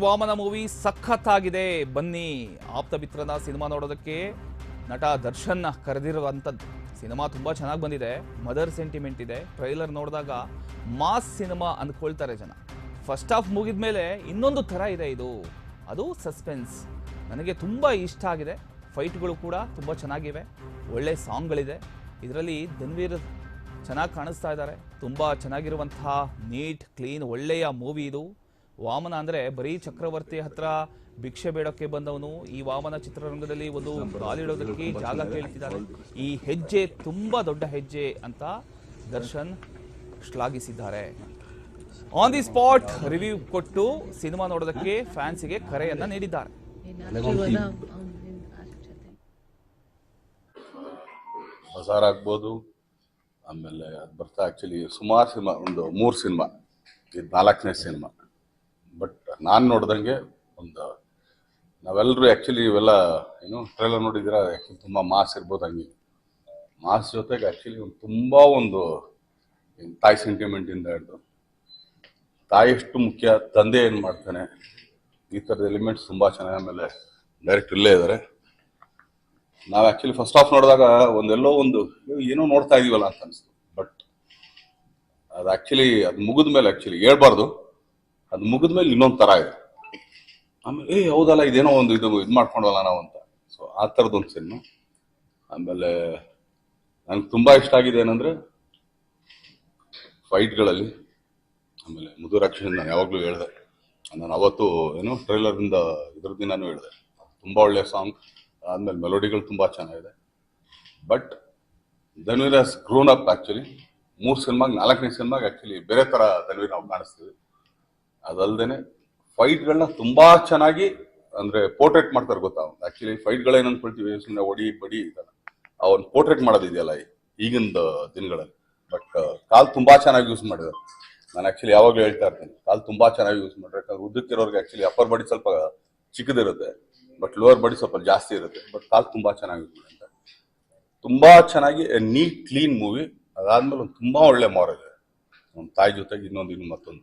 Vamana movie ಸಖತ್ತಾಗಿದೆ. ಬನ್ನಿ ಆಪ್ತ ಮಿತ್ರನ ಸಿನಿಮಾ ನೋಡೋದಕ್ಕೆ ನಟ ದರ್ಶನ್ ಕರೆದಿರುವಂಥದ್ದು. ಸಿನಿಮಾ ತುಂಬ ಚೆನ್ನಾಗಿ ಬಂದಿದೆ. ಮದರ್ ಸೆಂಟಿಮೆಂಟ್ ಇದೆ. ಟ್ರೈಲರ್ ನೋಡಿದಾಗ ಮಾಸ್ ಸಿನಿಮಾ ಅಂದ್ಕೊಳ್ತಾರೆ ಜನ. ಫಸ್ಟ್ ಹಾಫ್ ಮುಗಿದ ಮೇಲೆ ಇನ್ನೊಂದು ಥರ ಇದೆ ಇದು. ಅದು ಸಸ್ಪೆನ್ಸ್. ನನಗೆ ತುಂಬ ಇಷ್ಟ ಆಗಿದೆ. ಫೈಟ್ಗಳು ಕೂಡ ತುಂಬ ಚೆನ್ನಾಗಿವೆ. ಒಳ್ಳೆ ಸಾಂಗ್ಗಳಿದೆ. ಇದರಲ್ಲಿ ಧನ್ವೀರ್ ಚೆನ್ನಾಗಿ ಕಾಣಿಸ್ತಾ ಇದ್ದಾರೆ. ತುಂಬ ಚೆನ್ನಾಗಿರುವಂತಹ ನೀಟ್, ಕ್ಲೀನ್, ಒಳ್ಳೆಯ ಮೂವಿ ಇದು. ವಾಮನ ಅಂದರೆ ಬರೀ ಚಕ್ರವರ್ತಿ ಹತ್ರ ಭಿಕ್ಷೆ ಬೇಡಕ್ಕೆ ಬಂದವನು. ಈ ವಾಮನ ಚಿತ್ರರಂಗದಲ್ಲಿ ಒಂದು ಕಾಲಿಡೋದಕ್ಕೆ ಜಾಗ ಕೇಳ್ತಿದ್ದಾನೆ ಈ ಹೆಜ್ಜೆ ತುಂಬಾ ದೊಡ್ಡ ಹೆಜ್ಜೆ ಅಂತ ದರ್ಶನ್ ಶ್ಲಾಘಿಸಿದ್ದಾರೆ. ಆನ್ ದಿ ಸ್ಪಾಟ್ ರಿವ್ಯೂ ಕೊಟ್ಟು ಸಿನಿಮಾ ನೋಡೋದಕ್ಕೆ ಫ್ಯಾನ್ಸಿಗೆ ಕರೆಯನ್ನ ನೀಡಿದ್ದಾರೆ. ಬಜಾರ್ ಆಗ್ಬೋದು ಆಮೇಲೆ ಅದು ಬರ್ತಾ ಆ್ಯಕ್ಚುಲಿ ಸುಮಾರು ಸಿನಿಮಾ, ಒಂದು ಮೂರು ಸಿನಿಮಾ ಇದು ನಾಲ್ಕನೇ ಸಿನಿಮಾ. ಬಟ್ ನಾನು ನೋಡ್ದಂಗೆ ಒಂದು ನಾವೆಲ್ಲರೂ ಆ್ಯಕ್ಚುಲಿ ಇವೆಲ್ಲ, ಏನು ಟ್ರೈಲರ್ ನೋಡಿದ್ದೀರಾ? ಆ್ಯಕ್ಚುಲಿ ತುಂಬ ಮಾಸ್ ಇರ್ಬೋದು ಹಂಗೆ. ಮಾಸ್ ಜೊತೆಗೆ ಆ್ಯಕ್ಚುಲಿ ಒಂದು ತುಂಬ ಒಂದು ತಾಯಿ ಸೆಂಟಿಮೆಂಟಿಂದ ಹಿಡಿದು. ತಾಯಿ ಎಷ್ಟು ಮುಖ್ಯ, ತಂದೆ ಏನು ಮಾಡ್ತಾನೆ, ಈ ಥರದ ಎಲಿಮೆಂಟ್ಸ್ ತುಂಬ ಚೆನ್ನಾಗಿ ಆಮೇಲೆ ಡೈರೆಕ್ಟ್ ಇಲ್ಲೇ ಇದ್ದಾರೆ ನಾವು ಆ್ಯಕ್ಚುಲಿ ಫಸ್ಟ್ ಆಫ್ ನೋಡಿದಾಗ ಒಂದೆಲ್ಲೋ ಒಂದು ಏನೋ ನೋಡ್ತಾ ಇದೀವಲ್ಲ ಅಂತ ಅನಿಸ್ತು. ಬಟ್ ಅದು ಆ್ಯಕ್ಚುಲಿ ಅದು ಮುಗಿದ ಮೇಲೆ ಆ್ಯಕ್ಚುಲಿ ಹೇಳ್ಬಾರ್ದು. ಅದು ಮುಗಿದ ಮೇಲೆ ಇನ್ನೊಂದು ಥರ ಇದೆ. ಆಮೇಲೆ, ಏ, ಹೌದಲ್ಲ, ಇದೇನೋ ಒಂದು ಇದು ಇದು ಮಾಡ್ಕೊಂಡಲ್ಲ ನಾವು ಅಂತ. ಸೊ ಆ ಥರದ್ದೊಂದು ಸಿನಿಮಾ ಆಮೇಲೆ, ನನಗೆ ತುಂಬ ಇಷ್ಟ ಆಗಿದೆ ಏನಂದ್ರೆ ಫೈಟ್ಗಳಲ್ಲಿ ಆಮೇಲೆ ಮುದುರಾಕ್ಷಿ ನಾನು ಯಾವಾಗಲೂ ಹೇಳಿದೆ. ನಾನು ಅವತ್ತು ಏನು ಟ್ರೈಲರಿಂದ ಇದ್ರ ದಿನಾನೂ ಹೇಳಿದೆ. ತುಂಬ ಒಳ್ಳೆಯ ಸಾಂಗ್ ಆದ್ಮೇಲೆ ಮೆಲೋಡಿಗಳು ತುಂಬ ಚೆನ್ನಾಗಿದೆ. But Dhanveer as grown up actually ಮೂರು ಸಿನಿಮಾಗೆ ನಾಲ್ಕನೇ ಸಿನಿಮಾಗೆ ಆ್ಯಕ್ಚುಲಿ ಬೇರೆ ಥರ ಧನ್ವೀರ್ ನಾವು ಕಾಣಿಸ್ತೀವಿ. ಅದಲ್ದೇನೆ ಫೈಟ್ಗಳನ್ನ ತುಂಬಾ ಚೆನ್ನಾಗಿ ಅಂದ್ರೆ ಪೋರ್ಟ್ರೇಟ್ ಮಾಡ್ತಾರೆ ಗೊತ್ತಾ? ಆ್ಯಕ್ಚುಲಿ ಫೈಟ್ಗಳೇನು ಅನ್ಕೊಳ್ತೀವಿ ಸುಮ್ಮನೆ ಒಡಿ ಬಡಿ ಇದಲ್ಲ ಅವನ್ ಪೋರ್ಟ್ರೇಟ್ ಮಾಡೋದಿದೆಯಲ್ಲ ಈಗಿನ ದಿನಗಳಲ್ಲಿ. ಬಟ್ ಕಾಲ್ ತುಂಬಾ ಚೆನ್ನಾಗಿ ಯೂಸ್ ಮಾಡಿದ್ರು ನಾನು ಆಕ್ಚುಲಿ ಯಾವಾಗಲೂ ಹೇಳ್ತಾ ಇರ್ತೀನಿ, ಕಾಲ್ ತುಂಬಾ ಚೆನ್ನಾಗಿ ಯೂಸ್ ಮಾಡ್ರೆ ಯಾಕಂದ್ರೆ ಉದ್ದಕ್ಕಿರೋರ್ಗೆ ಆಕ್ಚುಲಿ ಅಪ್ಪರ್ ಬಡಿ ಸ್ವಲ್ಪ ಚಿಕ್ಕದಿರುತ್ತೆ, ಬಟ್ ಲೋವರ್ ಬಡಿ ಸ್ವಲ್ಪ ಜಾಸ್ತಿ ಇರುತ್ತೆ. ಬಟ್ ಕಾಲ್ ತುಂಬಾ ಚೆನ್ನಾಗಿ ಯೂಸ್ ಮಾಡಿದ್ದಾರೆ. ತುಂಬಾ ಚೆನ್ನಾಗಿ ನೀಟ್, ಕ್ಲೀನ್ ಮೂವಿ. ಅದಾದ್ಮೇಲೆ ಒಂದು ತುಂಬಾ ಒಳ್ಳೆ ಮಾರ್ ಇದೆ ಒಂದು ತಾಯಿ ಜೊತೆಗೆ ಇನ್ನೊಂದು ಇನ್ನು ಮತ್ತೊಂದು.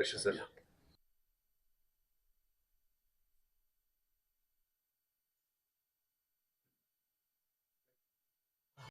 ಅಂತ ಹೇಳ್ತೀನಿ ಯಶ್ ಸರ್